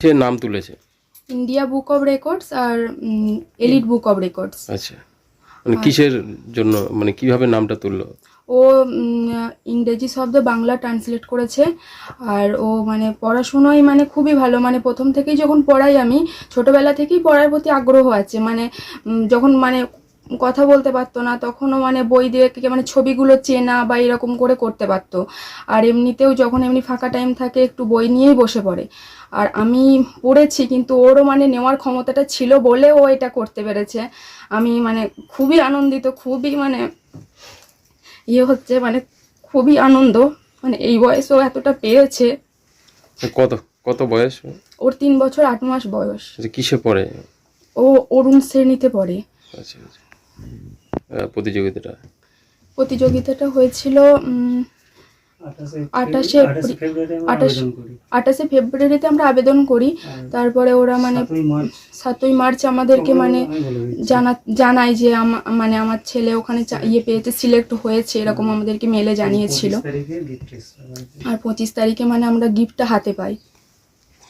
সে নাম তুলেছে। India book of records আর এলিট বুক অফ রেকর্ডস। আচ্ছা। মানে কিসের জন্য মানে কীভাবে নামটা তুললো? ও ইংরেজি শব্দ বাংলা ট্রান্সলেট করেছে। আর ও মানে পড়াশুনোয় মানে খুবই ভালো। মানে প্রথম থেকেই যখন পড়াই আমি ছোটবেলা থেকেই পড়ার প্রতি আগ্রহ আছে। মানে যখন মানে কথা বলতে পারতো না তখনও মানে বই দিয়ে মানে ছবিগুলো চেনা বা এরকম করে করতে পারতো। আর এমনিতেও যখন এমনি ফাঁকা টাইম থাকে একটু বই নিয়েই বসে পড়ে। আর আমি পড়েছি কিন্তু ওরও মানে নেওয়ার ক্ষমতাটা ছিল বলে ও এটা করতে পেরেছে। আমি মানে খুবই আনন্দিত খুবই মানে ইয়ে হচ্ছে মানে খুবই আনন্দ। মানে এই বয়সেও এতটা পেয়েছে। কত কত বয়স? ওর তিন বছর আট মাস বয়স। আচ্ছা কিসে পড়ে? ও অরুণ শ্রেণীতে পড়ে। আচ্ছা আচ্ছা। প্রতিযোগিতাটা? প্রতিযোগিতাটা হয়েছিল আঠাশে আঠাশ আঠাশে ফেব্রুয়ারিতে আমরা আবেদন করি। তারপরে ওরা মানে সাতই মার্চ। আমাদেরকে মানে জানা জানায় যে আমা- মানে আমার ছেলে ওখানে চা- ইয়ে পেয়েছে সিলেক্ট হয়েছে এরকম আমাদেরকে মেলে জানিয়েছিল। আর পঁচিশ তারিখে মানে আমরা গিফটটা হাতে পাই।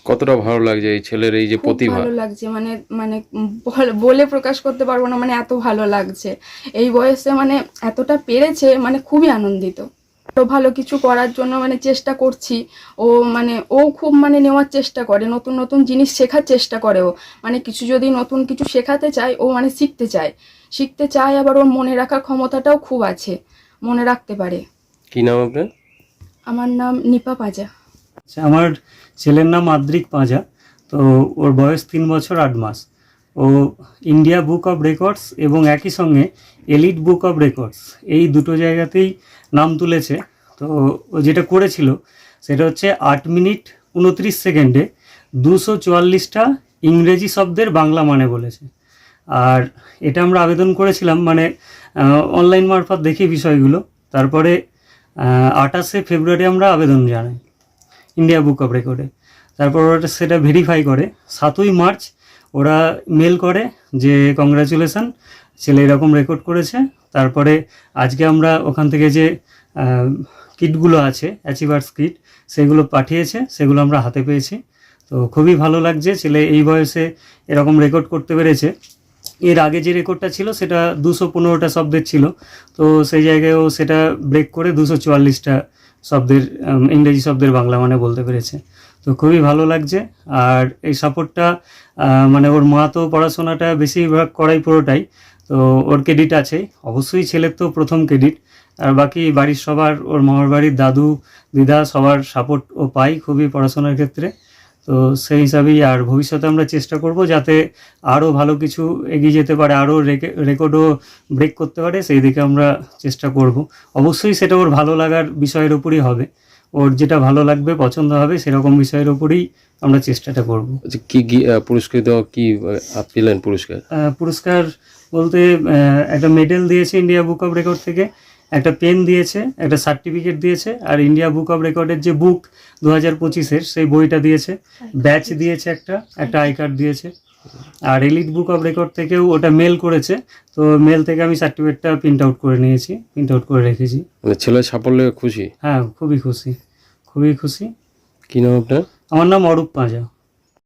কতটা ভালো লাগছে এই ছেলের এই যে প্রতিভা? ভালো লাগছে মানে মানে বল- প্রকাশ করতে পারব না মানে এত ভালো লাগছে। এই বয়সে মানে এতটা পেরেছে মানে খুবই আনন্দিত। তো ভালো কিছু করার জন্য মানে চেষ্টা করছি। ও মানে ও খুব মানে নেওয়ার চেষ্টা করে নতুন নতুন জিনিস শেখার চেষ্টা করে ও। মানে কিছু যদি নতুন কিছু শেখাতে চায় ও মানে শিখতে চায়। শিখতে চায় আবার ওর মনে রাখার ক্ষমতাটাও খুব আছে মনে রাখতে পারে। কি নাম আপনার? আমার নাম নিপা পাজা। আচ্ছা আমার ছেলের নাম আদ্রিক পাঁজা, তো ওর বয়স তিন বছর আট মাস। ও ইন্ডিয়া বুক অফ রেকর্ডস এবং একই সঙ্গে এলিট বুক অফ রেকর্ডস, এই দুটো জায়গাতেই নাম তুলেছে। তো ও যেটা করেছিল, সেটা হচ্ছে আট মিনিট উনত্রিশ সেকেন্ডে দুশো চুয়াল্লিশটা ইংরেজি শব্দের বাংলা মানে বলেছে। আর এটা আমরা আবেদন করেছিলাম মানে অনলাইন মারফত দেখি বিষয়গুলো। তারপরে আঠাশে ফেব্রুয়ারি আমরা আবেদন জানাই। ইন্ডিয়া বুক অফ রেকর্ডে তারপর ওরা সেটা ভেরিফাই করে। সাতই মার্চ ওরা মেল করে যে কংগ্রাচুলেশন ছেলে এরকম রেকর্ড করেছে। তারপরে আজকে আমরা ওখান থেকে যে কিটগুলো আছে অ্যাচিভার্স কিট সেগুলো পাঠিয়েছে, সেগুলো আমরা হাতে পেয়েছি। তো খুবই ভালো লাগছে ছেলে এই বয়সে এরকম রেকর্ড করতে পেরেছে। এর আগে যে রেকর্ডটা ছিল সেটা দুশো পনেরোটা শব্দের ছিল। তো সেই জায়গায়ও সেটা ব্রেক করে দুশো চুয়াল্লিশটা শব্দের ইংরেজি শব্দের বাংলা মানে বলতে পেরেছে। তো খুবই ভালো লাগছে। আর এই সাপোর্টটা মানে ওর মা তো পড়াশোনাটা বেশিরভাগ করাই পুরোটাই, তো ওর ক্রেডিট আছে। অবশ্যই ছেলের তো প্রথম ক্রেডিট আর বাকি বাড়ির সবার, ওর মামার বাড়ির দাদু, দিদা সবার সাপোর্ট ও পাই খুবই পড়াশোনার ক্ষেত্রে। তো সেই হিসাবেই আর ভবিষ্যতে আমরা চেষ্টা করব যাতে আরও ভালো কিছু এগিয়ে যেতে পারে আরও রেকর্ডও ব্রেক করতে পারে সেই দিকে আমরা চেষ্টা করব। অবশ্যই সেটা ওর ভালো লাগার বিষয়ের উপরই হবে। ওর যেটা ভালো লাগবে পছন্দ হবে সেরকম বিষয়ের উপরেই আমরা চেষ্টাটা করব। আচ্ছা কি পুরস্কৃত কি পেলেন পুরস্কার? পুরস্কার বলতে একটা মেডেল দিয়েছে ইন্ডিয়া বুক অফ রেকর্ড থেকে। একটা পেন দিয়েছে একটা সার্টিফিকেট দিয়েছে আর ইন্ডিয়া বুক অফ রেকর্ডের যে বুক দু হাজার পঁচিশের সেই বইটা দিয়েছে ব্যাচ দিয়েছে। একটা একটা আই কার্ড দিয়েছে। আর এলিট বুক অফ রেকর্ড থেকেও ওটা মেল করেছে তো মেল থেকে আমি সার্টিফিকেটটা প্রিন্ট আউট করে নিয়েছি প্রিন্ট আউট করে রেখেছি। মানে ছেলের সাফল্যে খুশি? হ্যাঁ খুবই খুশি খুবই খুশি। কি নাম আপনার? আমার নাম অরূপ পাঁজা।